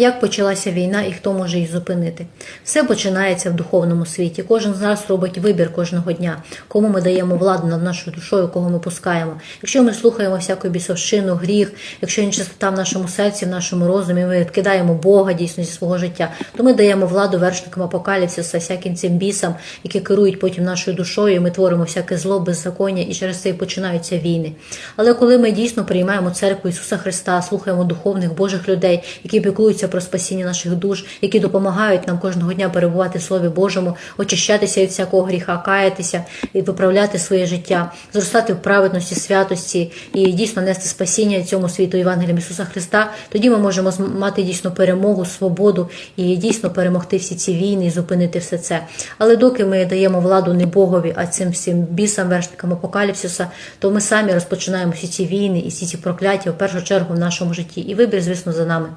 Як почалася війна і хто може її зупинити? Все починається в духовному світі. Кожен з нас робить вибір кожного дня, кому ми даємо владу над нашою душою, кого ми пускаємо. Якщо ми слухаємо всяку бісовщину, гріх, якщо нечистота в нашому серці, в нашому розумі, ми відкидаємо Бога дійсно зі свого життя, то ми даємо владу вершникам апокаліпсиса, всяким цим бісам, які керують потім нашою душою. і Ми творимо всяке зло, беззаконня, і через це і починаються війни. Але коли ми дійсно приймаємо церкву Ісуса Христа, слухаємо духовних Божих людей, які піклуються про спасіння наших душ, які допомагають нам кожного дня перебувати в Слові Божому, очищатися від всякого гріха, каятися і виправляти своє життя, зростати в праведності, святості і дійсно нести спасіння цьому світу Євангелієм Ісуса Христа, тоді ми можемо мати дійсно перемогу, свободу і дійсно перемогти всі ці війни і зупинити все це. Але доки ми даємо владу не Богові, а цим всім бісам, вершникам апокаліпсиса, то ми самі розпочинаємо всі ці війни і всі ці прокляття в першу чергу в нашому житті. І вибір, звісно, за нами.